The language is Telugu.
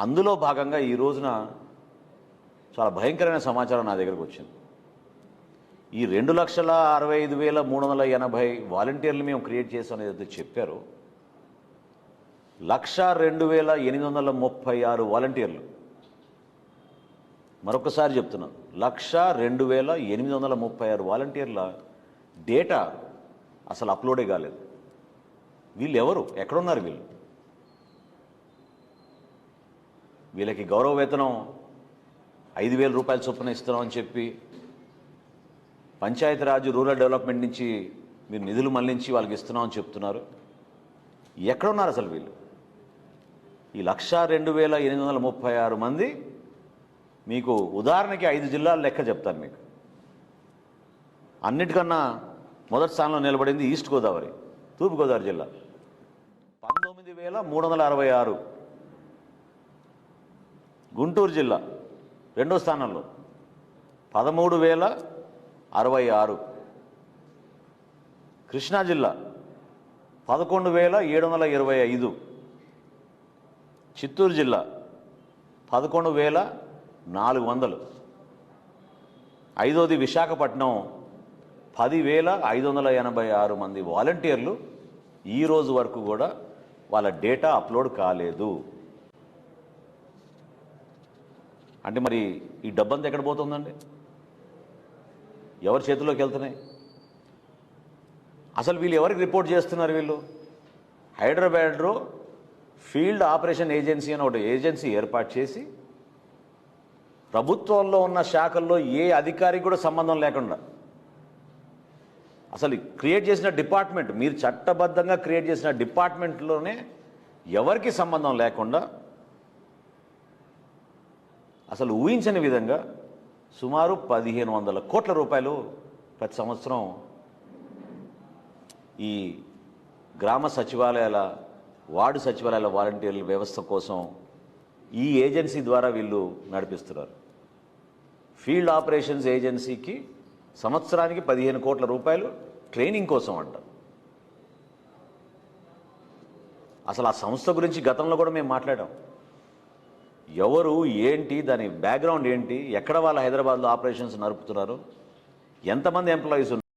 అందులో భాగంగా ఈ రోజున చాలా భయంకరమైన సమాచారం నా దగ్గరకు వచ్చింది. ఈ రెండు లక్షల అరవై ఐదు వేల మూడు వందల ఎనభై వాలంటీర్లు మేము క్రియేట్ చేసాం ఏదైతే చెప్పారో. లక్ష రెండు వేల ఎనిమిది వందల ముప్పై ఆరు వాలంటీర్లు. మరొకసారి చెప్తున్నాను. లక్ష రెండు వేల ఎనిమిది వందల ముప్పై ఆరు వాలంటీర్ల డేటా అసలు అప్లోడే కాలేదు. వీళ్ళు ఎవరు ఎక్కడున్నారు వీళ్ళు? వీళ్ళకి గౌరవ వేతనం ఐదు వేల రూపాయల చొప్పున ఇస్తున్నామని చెప్పి పంచాయతీరాజ్ రూరల్ డెవలప్మెంట్ నుంచి మీరు నిధులు మళ్ళించి వాళ్ళకి ఇస్తున్నామని చెప్తున్నారు. ఎక్కడున్నారు అసలు వీళ్ళు? ఈ లక్ష రెండు వేల ఎనిమిది వందల ముప్పై ఆరు మంది మీకు ఉదాహరణకి ఐదు జిల్లాల లెక్క చెప్తాను మీకు. అన్నిటికన్నా మొదటి స్థానంలో నిలబడింది ఈస్ట్ గోదావరి తూర్పుగోదావరి జిల్లా. పంతొమ్మిది వేల మూడు వందల అరవై ఆరు గుంటూరు జిల్లా రెండో స్థానంలో పదమూడు వేల అరవై ఆరు. కృష్ణా జిల్లా పదకొండు వేల ఏడు వందల ఇరవై ఐదు. చిత్తూరు జిల్లా పదకొండు వేల నాలుగు వందలు. ఐదోది విశాఖపట్నం పదివేల ఐదు వందల ఎనభై ఆరు మంది వాలంటీర్లు ఈ రోజు వరకు కూడా వాళ్ళ డేటా అప్లోడ్ కాలేదు. అంటే మరి ఈ డబ్బంతా ఎక్కడ పోతుందండి? ఎవరి చేతిలోకి వెళ్తున్నాయి? అసలు వీళ్ళు ఎవరికి రిపోర్ట్ చేస్తున్నారు వీళ్ళు? హైదరాబాద్లో ఫీల్డ్ ఆపరేషన్ ఏజెన్సీ అని ఒకటి ఏజెన్సీ ఏర్పాటు చేసి ప్రభుత్వంలో ఉన్న శాఖల్లో ఏ అధికారికి కూడా సంబంధం లేకుండా అసలు క్రియేట్ చేసిన డిపార్ట్మెంట్ మీరు చట్టబద్ధంగా క్రియేట్ చేసిన డిపార్ట్మెంట్లోనే ఎవరికి సంబంధం లేకుండా అసలు ఊహించని విధంగా సుమారు పదిహేను వందల కోట్ల రూపాయలు ప్రతి సంవత్సరం ఈ గ్రామ సచివాలయాల వార్డు సచివాలయాల వాలంటీర్ల వ్యవస్థ కోసం ఈ ఏజెన్సీ ద్వారా వీళ్ళు నడిపిస్తున్నారు. ఫీల్డ్ ఆపరేషన్స్ ఏజెన్సీకి సంవత్సరానికి పదిహేను కోట్ల రూపాయలు ట్రైనింగ్ కోసం అంట. అసలు ఆ సంస్థ గురించి గతంలో కూడా మేము మాట్లాడాం. ఎవరు ఏంటి దాని బ్యాక్గ్రౌండ్ ఏంటి ఎక్కడ వాళ్ళ హైదరాబాద్లో ఆపరేషన్స్ నడుపుతున్నారు ఎంతమంది ఎంప్లాయీస్ ఉన్నారు?